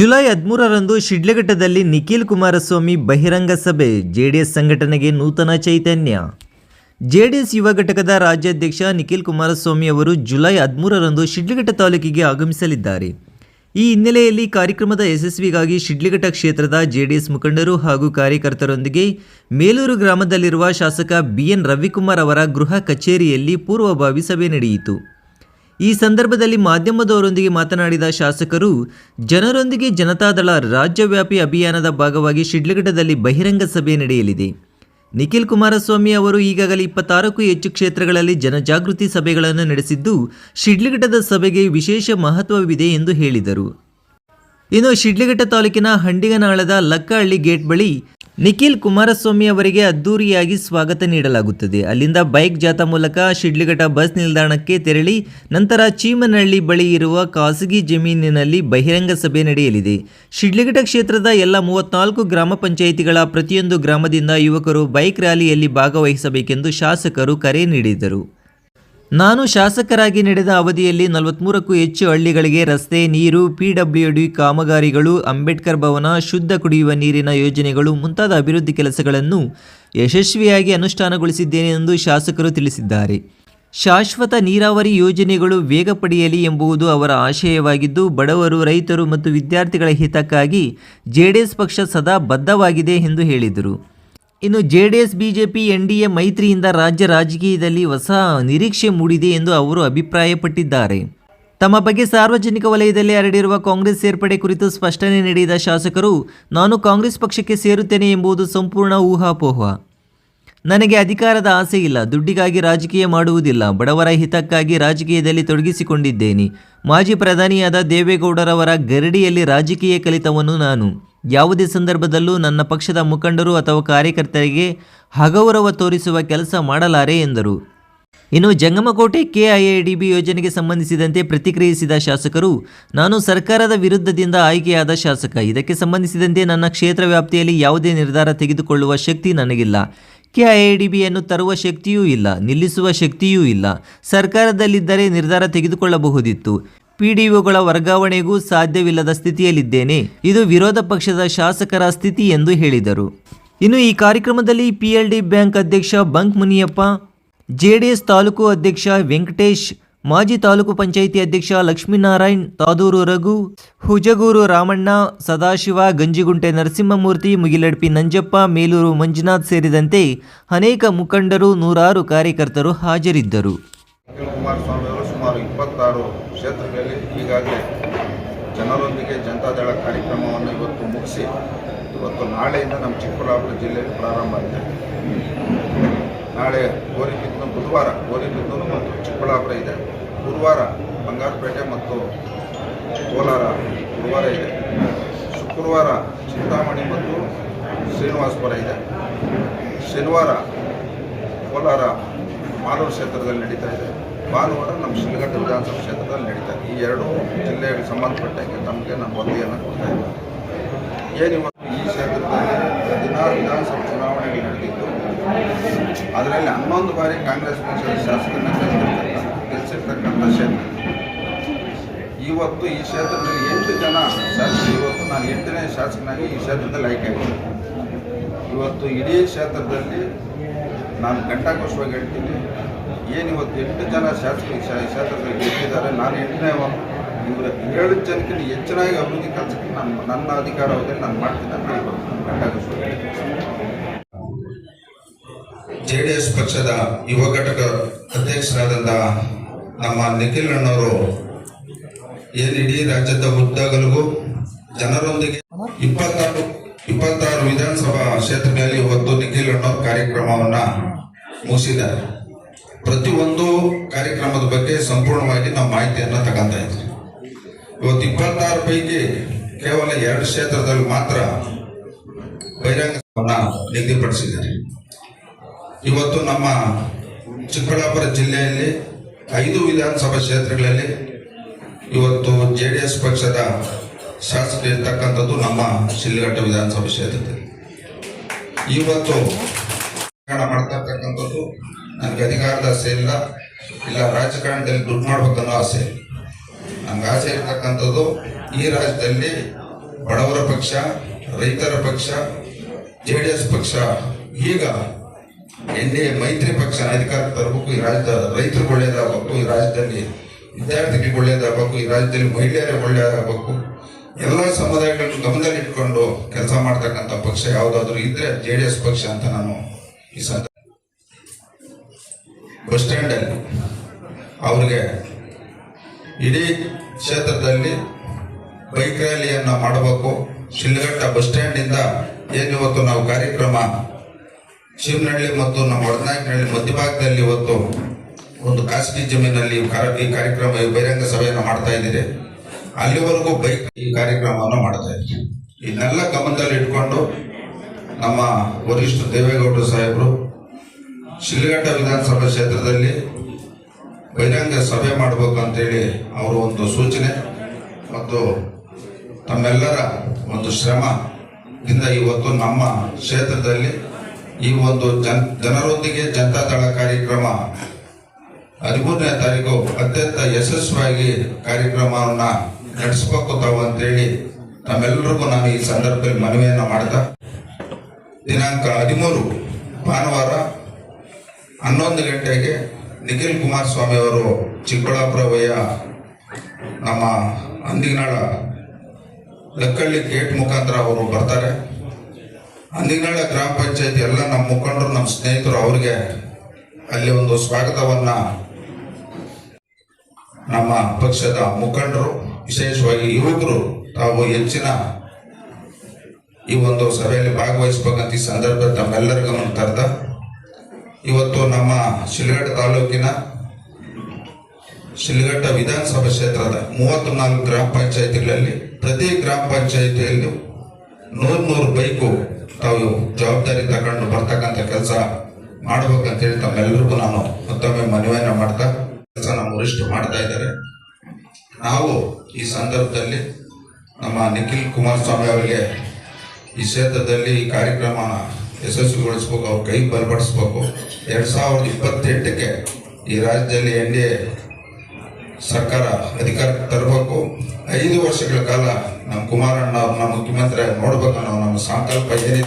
July ಹದಿಮೂರರಂದು ಶಿಡ್ಲಘಟ್ಟದಲ್ಲಿ ನಿಖಿಲ್ ಕುಮಾರಸ್ವಾಮಿ ಬಹಿರಂಗ ಸಭೆ, ಜೆಡಿಎಸ್ ಸಂಘಟನೆಗೆ ನೂತನ ಚೈತನ್ಯ. ಜೆಡಿಎಸ್ ಯುವ ಘಟಕದ ರಾಜ್ಯಾಧ್ಯಕ್ಷ ನಿಖಿಲ್ ಕುಮಾರಸ್ವಾಮಿ ಅವರು ಜುಲೈ ಹದಿಮೂರರಂದು ಶಿಡ್ಲಘಟ್ಟ ತಾಲೂಕಿಗೆ ಆಗಮಿಸಲಿದ್ದಾರೆ. ಈ ಹಿನ್ನೆಲೆಯಲ್ಲಿ ಕಾರ್ಯಕ್ರಮದ ಯಶಸ್ವಿಗಾಗಿ ಶಿಡ್ಲಘಟ್ಟ ಕ್ಷೇತ್ರದ ಜೆಡಿಎಸ್ ಮುಖಂಡರು ಹಾಗೂ ಕಾರ್ಯಕರ್ತರೊಂದಿಗೆ ಮೇಲೂರು ಗ್ರಾಮದಲ್ಲಿರುವ ಶಾಸಕ ಬಿಎನ್ ರವಿಕುಮಾರ್ ಅವರ ಗೃಹ ಕಚೇರಿಯಲ್ಲಿ ಪೂರ್ವಭಾವಿ ಸಭೆ ನಡೆಯಿತು. ಈ ಸಂದರ್ಭದಲ್ಲಿ ಮಾಧ್ಯಮದವರೊಂದಿಗೆ ಮಾತನಾಡಿದ ಶಾಸಕರು, ಜನರೊಂದಿಗೆ ಜನತಾದಳ ರಾಜ್ಯವ್ಯಾಪಿ ಅಭಿಯಾನದ ಭಾಗವಾಗಿ ಶಿಡ್ಲಘಟ್ಟದಲ್ಲಿ ಬಹಿರಂಗ ಸಭೆ ನಡೆಯಲಿದೆ. ನಿಖಿಲ್ ಕುಮಾರಸ್ವಾಮಿ ಅವರು ಈಗಾಗಲೇ ಇಪ್ಪತ್ತಾರಕ್ಕೂ ಹೆಚ್ಚು ಕ್ಷೇತ್ರಗಳಲ್ಲಿ ಜನಜಾಗೃತಿ ಸಭೆಗಳನ್ನು ನಡೆಸಿದ್ದು, ಶಿಡ್ಲಘಟ್ಟದ ಸಭೆಗೆ ವಿಶೇಷ ಮಹತ್ವವಿದೆ ಎಂದು ಹೇಳಿದರು. ಇನ್ನು ಶಿಡ್ಲಘಟ್ಟ ತಾಲೂಕಿನ ಹಂಡಿಗನಾಳದ ಲಕ್ಕಹಳ್ಳಿ ಗೇಟ್ ಬಳಿ ನಿಖಿಲ್ ಕುಮಾರಸ್ವಾಮಿ ಅವರಿಗೆ ಅದ್ದೂರಿಯಾಗಿ ಸ್ವಾಗತ ನೀಡಲಾಗುತ್ತದೆ. ಅಲ್ಲಿಂದ ಬೈಕ್ ಜಾಥಾ ಮೂಲಕ ಶಿಡ್ಲಿಘಟ್ಟ ಬಸ್ ನಿಲ್ದಾಣಕ್ಕೆ ತೆರಳಿ ನಂತರ ಚೀಮನಹಳ್ಳಿ ಬಳಿ ಇರುವ ಖಾಸಗಿ ಜಮೀನಿನಲ್ಲಿ ಬಹಿರಂಗ ಸಭೆ ನಡೆಯಲಿದೆ. ಶಿಡ್ಲಿಘಟ್ಟ ಕ್ಷೇತ್ರದ ಎಲ್ಲ ಮೂವತ್ನಾಲ್ಕು ಗ್ರಾಮ ಪಂಚಾಯಿತಿಗಳ ಪ್ರತಿಯೊಂದು ಗ್ರಾಮದಿಂದ ಯುವಕರು ಬೈಕ್ ರ್ಯಾಲಿಯಲ್ಲಿ ಭಾಗವಹಿಸಬೇಕೆಂದು ಶಾಸಕರು ಕರೆ ನೀಡಿದರು. ನಾನು ಶಾಸಕರಾಗಿ ನಡೆದ ಅವಧಿಯಲ್ಲಿ ನಲವತ್ತ್ಮೂರಕ್ಕೂ ಹೆಚ್ಚು ಹಳ್ಳಿಗಳಿಗೆ ರಸ್ತೆ, ನೀರು ಪಿಡಬ್ಲ್ಯೂಡಿ ಕಾಮಗಾರಿಗಳು, ಅಂಬೇಡ್ಕರ್ ಭವನ ಶುದ್ಧ ಕುಡಿಯುವ ನೀರಿನ ಯೋಜನೆಗಳು ಮುಂತಾದ ಅಭಿವೃದ್ಧಿ ಕೆಲಸಗಳನ್ನು ಯಶಸ್ವಿಯಾಗಿ ಅನುಷ್ಠಾನಗೊಳಿಸಿದ್ದೇನೆ ಎಂದು ಶಾಸಕರು ತಿಳಿಸಿದ್ದಾರೆ. ಶಾಶ್ವತ ನೀರಾವರಿ ಯೋಜನೆಗಳು ವೇಗ ಪಡೆಯಲಿ ಎಂಬುದು ಅವರ ಆಶಯವಾಗಿದ್ದು, ಬಡವರು, ರೈತರು ಮತ್ತು ವಿದ್ಯಾರ್ಥಿಗಳ ಹಿತಕ್ಕಾಗಿ ಜೆಡಿಎಸ್ ಪಕ್ಷ ಸದಾ ಬದ್ಧವಾಗಿದೆ ಎಂದು ಹೇಳಿದರು. ಇನ್ನು ಜೆ ಡಿ ಎಸ್ ಬಿಜೆಪಿ ಎ ಮೈತ್ರಿಯಿಂದ ರಾಜ್ಯ ರಾಜಕೀಯದಲ್ಲಿ ಹೊಸ ನಿರೀಕ್ಷೆ ಮೂಡಿದೆ ಎಂದು ಅವರು ಅಭಿಪ್ರಾಯಪಟ್ಟಿದ್ದಾರೆ. ತಮ್ಮ ಬಗ್ಗೆ ಸಾರ್ವಜನಿಕ ವಲಯದಲ್ಲಿ ಹರಡಿರುವ ಕಾಂಗ್ರೆಸ್ ಸೇರ್ಪಡೆ ಕುರಿತು ಸ್ಪಷ್ಟನೆ ನೀಡಿದ ಶಾಸಕರು, ನಾನು ಕಾಂಗ್ರೆಸ್ ಪಕ್ಷಕ್ಕೆ ಸೇರುತ್ತೇನೆ ಎಂಬುದು ಸಂಪೂರ್ಣ ಊಹಾಪೋಹ. ನನಗೆ ಅಧಿಕಾರದ ಆಸೆ ಇಲ್ಲ, ದುಡ್ಡಿಗಾಗಿ ರಾಜಕೀಯ ಮಾಡುವುದಿಲ್ಲ, ಬಡವರ ಹಿತಕ್ಕಾಗಿ ರಾಜಕೀಯದಲ್ಲಿ ತೊಡಗಿಸಿಕೊಂಡಿದ್ದೇನೆ. ಮಾಜಿ ಪ್ರಧಾನಿಯಾದ ದೇವೇಗೌಡರವರ ಗರಡಿಯಲ್ಲಿ ರಾಜಕೀಯ ಕಲಿತವನು ನಾನು. ಯಾವುದೇ ಸಂದರ್ಭದಲ್ಲೂ ನನ್ನ ಪಕ್ಷದ ಮುಖಂಡರು ಅಥವಾ ಕಾರ್ಯಕರ್ತರಿಗೆ ಹಗೌರವ ತೋರಿಸುವ ಕೆಲಸ ಮಾಡಲಾರೆ ಎಂದರು. ಇನ್ನು ಜಂಗಮಕೋಟೆ ಕೆಐಎಡಿಬಿ ಯೋಜನೆಗೆ ಸಂಬಂಧಿಸಿದಂತೆ ಪ್ರತಿಕ್ರಿಯಿಸಿದ ಶಾಸಕರು, ನಾನು ಸರ್ಕಾರದ ವಿರುದ್ಧದಿಂದ ಆಯ್ಕೆಯಾದ ಶಾಸಕ. ಇದಕ್ಕೆ ಸಂಬಂಧಿಸಿದಂತೆ ನನ್ನ ಕ್ಷೇತ್ರ ವ್ಯಾಪ್ತಿಯಲ್ಲಿ ಯಾವುದೇ ನಿರ್ಧಾರ ತೆಗೆದುಕೊಳ್ಳುವ ಶಕ್ತಿ ನನಗಿಲ್ಲ. ಕೆಐಎಡಿಬಿಯನ್ನು ತರುವ ಶಕ್ತಿಯೂ ಇಲ್ಲ, ನಿಲ್ಲಿಸುವ ಶಕ್ತಿಯೂ ಇಲ್ಲ. ಸರ್ಕಾರದಲ್ಲಿದ್ದರೆ ನಿರ್ಧಾರ ತೆಗೆದುಕೊಳ್ಳಬಹುದಿತ್ತು. ಪಿಡಿಒಗಳ ವರ್ಗಾವಣೆಗೂ ಸಾಧ್ಯವಿಲ್ಲದ ಸ್ಥಿತಿಯಲ್ಲಿದ್ದೇನೆ. ಇದು ವಿರೋಧ ಪಕ್ಷದ ಶಾಸಕರ ಸ್ಥಿತಿ ಎಂದು ಹೇಳಿದರು. ಇನ್ನು ಈ ಕಾರ್ಯಕ್ರಮದಲ್ಲಿ ಪಿಎಲ್ಡಿ ಬ್ಯಾಂಕ್ ಅಧ್ಯಕ್ಷ ಬಂಕ್ ಮುನಿಯಪ್ಪ, ಜೆಡಿಎಸ್ ತಾಲೂಕು ಅಧ್ಯಕ್ಷ ವೆಂಕಟೇಶ್, ಮಾಜಿ ತಾಲೂಕು ಪಂಚಾಯಿತಿ ಅಧ್ಯಕ್ಷ ಲಕ್ಷ್ಮೀನಾರಾಯಣ್, ತಾದೂರು ರಘು, ಹುಜಗೂರು ರಾಮಣ್ಣ, ಸದಾಶಿವ, ಗಂಜಿಗುಂಟೆ ನರಸಿಂಹಮೂರ್ತಿ, ಮುಗಿಲಡ್ಪಿ ನಂಜಪ್ಪ, ಮೇಲೂರು ಮಂಜುನಾಥ್ ಸೇರಿದಂತೆ ಅನೇಕ ಮುಖಂಡರು ನೂರಾರು ಕಾರ್ಯಕರ್ತರು ಹಾಜರಿದ್ದರು. ಕ್ಷೇತ್ರಗಳಲ್ಲಿ ಈಗಾಗಲೇ ಜನರೊಂದಿಗೆ ಜನತಾದಳ ಕಾರ್ಯಕ್ರಮವನ್ನು ಇವತ್ತು ಮುಗಿಸಿ, ಇವತ್ತು ನಾಳೆಯಿಂದ ನಮ್ಮ ಚಿಕ್ಕಬಳ್ಳಾಪುರ ಜಿಲ್ಲೆಯಲ್ಲಿ ಪ್ರಾರಂಭ ಆಗಿದೆ. ನಾಳೆ ಗೋರಿಬಿದ್ದು ಬುಧವಾರ ಗೋರಿಬಿದ್ದು ಮತ್ತು ಚಿಕ್ಕಬಳ್ಳಾಪುರ ಇದೆ. ಗುರುವಾರ ಬಂಗಾರಪೇಟೆ ಮತ್ತು ಕೋಲಾರ ಗುರುವಾರ ಇದೆ. ಶುಕ್ರವಾರ ಚಿಂತಾಮಣಿ ಮತ್ತು ಶ್ರೀನಿವಾಸಪುರ ಇದೆ. ಶನಿವಾರ ಕೋಲಾರ ಮಾಲೂರು ಕ್ಷೇತ್ರದಲ್ಲಿ ನಡೀತಾ ಇದೆ. ಭಾನುವಾರ ನಮ್ಮ ಶಿಲ್ಘಟ್ಟ ವಿಧಾನಸಭಾ ಕ್ಷೇತ್ರದಲ್ಲಿ ನಡೀತಾ ಈ ಎರಡು ಜಿಲ್ಲೆಗಳಿಗೆ ಸಂಬಂಧಪಟ್ಟಂಗೆ ನಮಗೆ ನಮ್ಮ ವರದಿಯನ್ನು ಕೊಡ್ತಾ ಇದ್ದಾರೆ. ಏನಿವತ್ತು ಈ ಕ್ಷೇತ್ರದಲ್ಲಿ ಹದಿನಾರು ವಿಧಾನಸಭಾ ಚುನಾವಣೆಗಳು ನಡೆದಿದ್ದು, ಅದರಲ್ಲಿ ಹನ್ನೊಂದು ಬಾರಿ ಕಾಂಗ್ರೆಸ್ ಪಕ್ಷದ ಶಾಸಕರನ್ನ ಗೆಲ್ಲಿಸಿರ್ತಕ್ಕಂಥ ಕ್ಷೇತ್ರ. ಇವತ್ತು ಈ ಕ್ಷೇತ್ರದಲ್ಲಿ ಎಂಟು ಜನ ಶಾಸಕ ಇವತ್ತು ನಾನು ಎಂಟನೇ ಶಾಸಕನಾಗಿ ಈ ಕ್ಷೇತ್ರದಲ್ಲಿ ಆಯ್ಕೆ ಆಗಿದ್ದೀನಿ. ಇವತ್ತು ಇಡೀ ಕ್ಷೇತ್ರದಲ್ಲಿ ನಾನು ಘಂಟಾಘೋಷವಾಗಿ ಹೇಳ್ತೀನಿ ಏನಿವತ್ತು ಎಂಟು ಜನ ಶಾಸಕರು ಕ್ಷೇ- ಕ್ಷೇತ್ರದಲ್ಲಿ ಗೆದ್ದಿದ್ದಾರೆ. ನಾನು ಎಂಟನೇ ಇವರು ಏಳು ಜನಕ್ಕಿಂತ ಹೆಚ್ಚಿನಾಗಿ ಅಭಿವೃದ್ಧಿ ಕೆಲಸಕ್ಕೆ ನಾನು ನನ್ನ ಅಧಿಕಾರಾವಧಿಯಲ್ಲಿ ನಾನು ಮಾಡ್ತೀನಿ ಅಂತ ಜೆ ಡಿ ಜೆಡಿಎಸ್ ಪಕ್ಷದ ಯುವ ಘಟಕ ಅಧ್ಯಕ್ಷರಾದಂತಹ ನಮ್ಮ ನಿಖಿಲ್ ಅಣ್ಣವರು ಏನು ಇಡೀ ರಾಜ್ಯದ ಉದ್ದಗಲಿಗೂ ಜನರೊಂದಿಗೆ ಇಪ್ಪತ್ತಾರು ಇಪ್ಪತ್ತಾರು ವಿಧಾನಸಭಾ ಕ್ಷೇತ್ರದಲ್ಲಿ ಇವತ್ತು ನಿಖಿಲ್ ಅಣ್ಣವ್ರ ಕಾರ್ಯಕ್ರಮವನ್ನು ಮುಗಿಸಿದ್ದಾರೆ. ಪ್ರತಿಯೊಂದು ಕಾರ್ಯಕ್ರಮದ ಬಗ್ಗೆ ಸಂಪೂರ್ಣವಾಗಿ ನಾವು ಮಾಹಿತಿಯನ್ನು ತಗೊಂತ ಇದ್ವಿ. ಇವತ್ತು ಇಪ್ಪತ್ತಾರು ಪೈಕಿ ಕೇವಲ ಎರಡು ಕ್ಷೇತ್ರದಲ್ಲಿ ಮಾತ್ರ ಬಹಿರಂಗವನ್ನು ನಿಗದಿಪಡಿಸಿದ್ದಾರೆ. ಇವತ್ತು ನಮ್ಮ ಚಿಕ್ಕಬಳ್ಳಾಪುರ ಜಿಲ್ಲೆಯಲ್ಲಿ ಐದು ವಿಧಾನಸಭಾ ಕ್ಷೇತ್ರಗಳಲ್ಲಿ ಇವತ್ತು ಜೆ ಡಿ ಎಸ್ ಪಕ್ಷದ ಶಾಸಕ ಇರ್ತಕ್ಕಂಥದ್ದು ನಮ್ಮ ಶಿಲ್ಘಟ್ಟ ವಿಧಾನಸಭಾ ಕ್ಷೇತ್ರದಲ್ಲಿ. ಇವತ್ತು ಮಾಡ್ತಕ್ಕಂಥದ್ದು ನನಗೆ ಅಧಿಕಾರದ ಆಸೆ ಇಲ್ಲ ಇಲ್ಲ, ರಾಜಕಾರಣದಲ್ಲಿ ದುಡ್ಡು ಮಾಡ್ಬೇಕನ್ನೋ ಆಸೆ ಇಲ್ಲ. ನಮ್ಗೆ ಆಸೆ ಇರ್ತಕ್ಕಂಥದ್ದು ಈ ರಾಜ್ಯದಲ್ಲಿ ಬಡವರ ಪಕ್ಷ, ರೈತರ ಪಕ್ಷ, ಜೆ ಡಿ ಎಸ್ ಪಕ್ಷ, ಈಗ ಎನ್ ಡಿ ಎ ಮೈತ್ರಿ ಪಕ್ಷ ಅಧಿಕಾರ ತರಬೇಕು, ಈ ರಾಜ್ಯದ ರೈತರಿಗೆ ಒಳ್ಳೇದಾಗಬೇಕು, ಈ ರಾಜ್ಯದಲ್ಲಿ ವಿದ್ಯಾರ್ಥಿಗಳಿಗೆ ಒಳ್ಳೇದಾಗಬೇಕು, ಈ ರಾಜ್ಯದಲ್ಲಿ ಮಹಿಳೆಯರಿಗೆ ಒಳ್ಳೇದಾಗಬೇಕು ಎಲ್ಲ ಸಮುದಾಯಗಳನ್ನು ಗಮನದಲ್ಲಿ ಇಟ್ಕೊಂಡು ಕೆಲಸ ಮಾಡ್ತಕ್ಕಂಥ ಪಕ್ಷ ಯಾವುದಾದ್ರೂ ಇದ್ರೆ ಜೆ ಡಿ ಎಸ್ ಪಕ್ಷ ಅಂತ ನಾನು ಈ ಸಂದ ಬಸ್ ಸ್ಟ್ಯಾಂಡಲ್ಲಿ ಅವ್ರಿಗೆ ಇಡೀ ಕ್ಷೇತ್ರದಲ್ಲಿ ಬೈಕ್ ರ್ಯಾಲಿಯನ್ನು ಮಾಡಬೇಕು. ಶಿಲ್ಘಟ್ಟ ಬಸ್ ಸ್ಟ್ಯಾಂಡಿಂದ ಏನು ಇವತ್ತು ನಾವು ಕಾರ್ಯಕ್ರಮ? ಶಿವನಹಳ್ಳಿ ಮತ್ತು ನಮ್ಮ ಒಡನಾಯಕನಹಳ್ಳಿ ಮಧ್ಯಭಾಗದಲ್ಲಿ ಇವತ್ತು ಒಂದು ಖಾಸಗಿ ಜಮೀನಲ್ಲಿ ಈ ಕಾರ್ಯಕ್ರಮ ಬಹಿರಂಗ ಸಭೆಯನ್ನು ಮಾಡ್ತಾ ಇದ್ದೀರಿ. ಅಲ್ಲಿವರೆಗೂ ಬೈಕ್ ಈ ಕಾರ್ಯಕ್ರಮವನ್ನು ಮಾಡ್ತಾ ಇದ್ದೀರಿ. ಇದನ್ನೆಲ್ಲ ಗಮನದಲ್ಲಿ ಇಟ್ಕೊಂಡು ನಮ್ಮ ವರಿಷ್ಠ ದೇವೇಗೌಡರು ಸಾಹೇಬರು ಶಿಲ್ಘಟ್ಟ ವಿಧಾನಸಭಾ ಕ್ಷೇತ್ರದಲ್ಲಿ ಬಹಿರಂಗ ಸಭೆ ಮಾಡಬೇಕು ಅಂತೇಳಿ ಅವರು ಒಂದು ಸೂಚನೆ ಮತ್ತು ತಮ್ಮೆಲ್ಲರ ಒಂದು ಶ್ರಮದಿಂದ ಇವತ್ತು ನಮ್ಮ ಕ್ಷೇತ್ರದಲ್ಲಿ ಈ ಒಂದು ಜನ ಜನರೊಂದಿಗೆ ಜನತಾದಳ ಕಾರ್ಯಕ್ರಮ ಹದಿಮೂರನೇ ತಾರೀಕು ಅತ್ಯಂತ ಯಶಸ್ವಿಯಾಗಿ ಕಾರ್ಯಕ್ರಮವನ್ನು ನಡೆಸಬೇಕು ತಾವು ಅಂತೇಳಿ ತಮ್ಮೆಲ್ಲರಿಗೂ ನಾನು ಈ ಸಂದರ್ಭದಲ್ಲಿ ಮನವಿಯನ್ನು ಮಾಡ್ತಾ ದಿನಾಂಕ ಹದಿಮೂರು ಭಾನುವಾರ ಹನ್ನೊಂದು ಗಂಟೆಗೆ ನಿಖಿಲ್ ಕುಮಾರಸ್ವಾಮಿ ಅವರು ಚಿಕ್ಕಬಳ್ಳಾಪುರ ವಯ್ಯ ನಮ್ಮ ಅಂದಿನಾಳ ಲಕ್ಕಳ್ಳಿ ಗೇಟ್ ಮುಖಾಂತರ ಅವರು ಬರ್ತಾರೆ. ಅಂದಿನಾಳ ಗ್ರಾಮ ಪಂಚಾಯತಿ ಎಲ್ಲ ನಮ್ಮ ಮುಖಂಡರು, ನಮ್ಮ ಸ್ನೇಹಿತರು ಅವರಿಗೆ ಅಲ್ಲಿ ಒಂದು ಸ್ವಾಗತವನ್ನು ನಮ್ಮ ಪಕ್ಷದ ಮುಖಂಡರು, ವಿಶೇಷವಾಗಿ ಯುವಕರು, ತಾವು ಹೆಚ್ಚಿನ ಈ ಒಂದು ಸಭೆಯಲ್ಲಿ ಭಾಗವಹಿಸಬೇಕಂತ ಈ ಸಂದರ್ಭ ತಮ್ಮೆಲ್ಲರಿಗೂ ತರ್ತಾ ಇವತ್ತು ನಮ್ಮ ಶಿಲ್ಘಟ್ಟ ತಾಲೂಕಿನ ಶಿಲ್ಘಟ್ಟ ವಿಧಾನಸಭಾ ಕ್ಷೇತ್ರದ ಮೂವತ್ತು ನಾಲ್ಕು ಗ್ರಾಮ ಪಂಚಾಯತಿಗಳಲ್ಲಿ ಪ್ರತಿ ಗ್ರಾಮ ಪಂಚಾಯತಿಯಲ್ಲೂ ನೂರು ನೂರು ಬೈಕು ತಾವು ಜವಾಬ್ದಾರಿ ತಗೊಂಡು ಬರ್ತಕ್ಕಂಥ ಕೆಲಸ ಮಾಡ್ಬೇಕಂತೇಳಿ ತಮ್ಮೆಲ್ಲರಿಗೂ ನಾನು ಮತ್ತೊಮ್ಮೆ ಮನವಿಯನ್ನ ಮಾಡ್ತಾ ಕೆಲಸ ನಮ್ಮ ವರಿಷ್ಠರು ಮಾಡ್ತಾ ಇದ್ದಾರೆ. ನಾವು ಈ ಸಂದರ್ಭದಲ್ಲಿ ನಮ್ಮ ನಿಖಿಲ್ ಕುಮಾರಸ್ವಾಮಿ ಅವರಿಗೆ ಈ ಕ್ಷೇತ್ರದಲ್ಲಿ ಈ ಕಾರ್ಯಕ್ರಮ ಯಶಸ್ವಿಗೊಳಿಸ್ಬೇಕು ಅವ್ರ ಕೈ ಬಲಪಡಿಸ್ಬೇಕು. ಎರಡ್ ಸಾವಿರದ ಇಪ್ಪತ್ತೆಂಟಕ್ಕೆ ಈ ರಾಜ್ಯದಲ್ಲಿ ಎನ್ ಡಿ ಎ ಸರ್ಕಾರ ಅಧಿಕಾರ ತರಬೇಕು. ಐದು ವರ್ಷಗಳ ಕಾಲ ನಮ್ಮ ಕುಮಾರಣ್ಣ ಅವ್ರನ್ನ ಮುಖ್ಯಮಂತ್ರಿ ನೋಡ್ಬೇಕು ಅನ್ನೋ ನಮ್ಮ ಸಂಕಲ್ಪ ಏನಿದೆ